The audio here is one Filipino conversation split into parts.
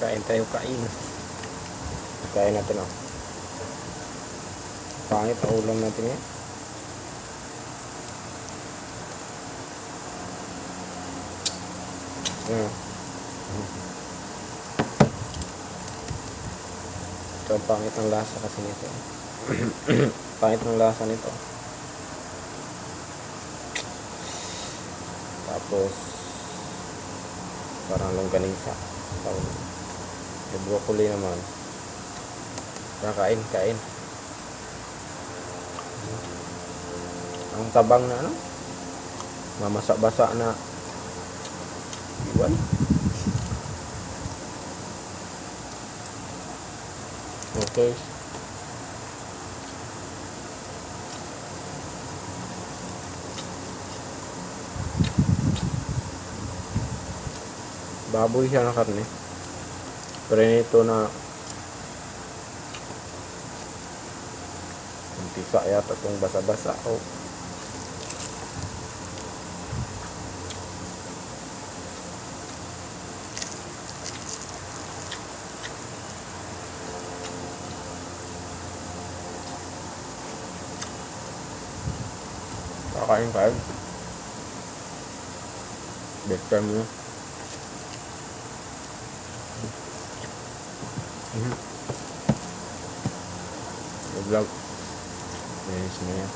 Kain tayo, kain. Kain natin oh. Pangit ang ulam natin eh. Ayan. Ito ang pangit ang lasa kasi nito. pangit ang lasa nito. Tapos parang longganisa. Tapos may broccoli naman. Kaya kain, kain. Ang tabang na ano? Mamasa-basa na iwan. Okay. Baboy siya na karne. Pero ito na Umpisa yata itong basa-basa. Oh. Kakain kain. Big time mo. Mhm. Vlog. Yes, na yan.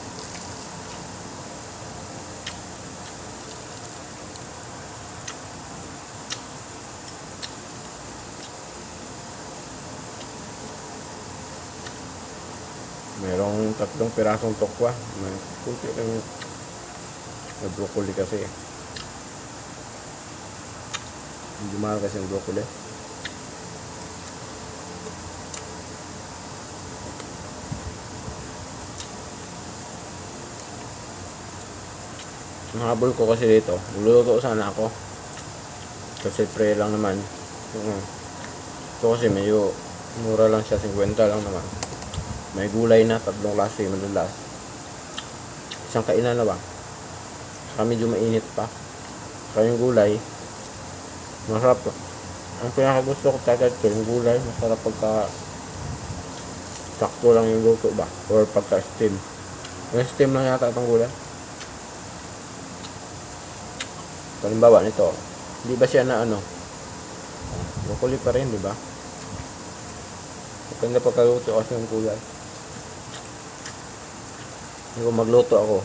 Merong tatlong pirasong tokwa. May kunti lang yung may broccoli kasi. Hindi mahal kasi yung broccoli. Nahabol ko kasi dito. Luluto sana ako. Kasi pre lang naman. Mm. Ito kasi medyo mura lang siya. 50 lang naman. May gulay na. Tatlong klase. Madalas. Isang kainan na ba? Saka medyo mainit pa. Saka yung gulay. Masarap to. Ang pinakagusto ko talaga ito, yung gulay. Masarap pagka sakto lang yung luto ba? Or pagka steam. Yung steam lang yata itong gulay. Halimbawa nito, hindi ba siya na ano? Broccoli pa rin, di ba? Maganda pagkaluto kasi ng kulay. Kung magluto ako,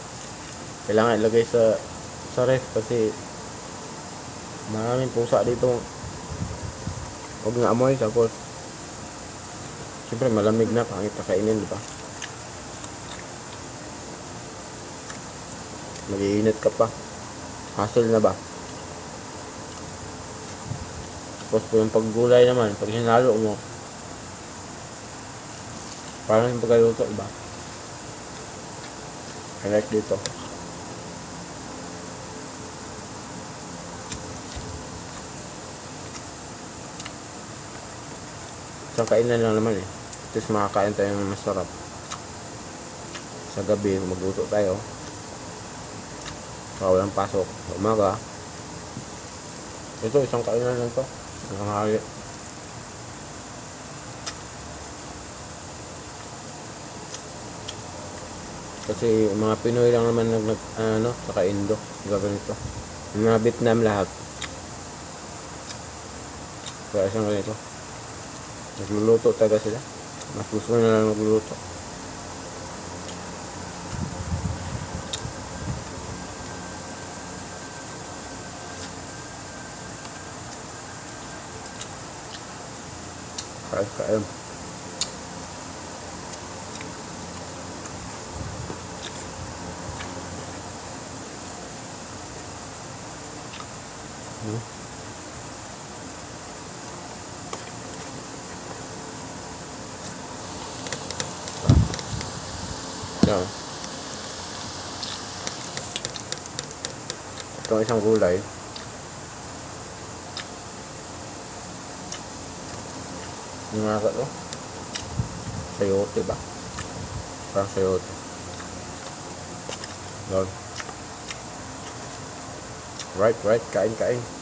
kailangan ilagay sa sa ref kasi maraming pusa dito. Huwag nga amoy, tapos Siyempre malamig na, pangit kakainin, di ba? Mag-iinit ka pa. Hassle na ba? Tapos po yung paggulay naman, pag hinalo mo, parang yung pagkaluto, iba. I like dito. Isang kainan lang naman eh. Tapos makakain tayo ng masarap. Sa gabi, magluto tayo. Saka walang pasok. Umaga. Ito, isang kainan lang to. Nakakali. Kasi mga Pinoy lang naman nag, nag ano, saka Indo, ganito. Yung Mga Vietnam lahat. Kaya isang ganito. Nagluluto talaga sila. Mas gusto na lang nagluluto. Kain, kain. Hmm. Yan. Ito ang isang gulay. Yung nga to. Sayote ba? Parang sayote. Lol. Right, right. Kain, kain.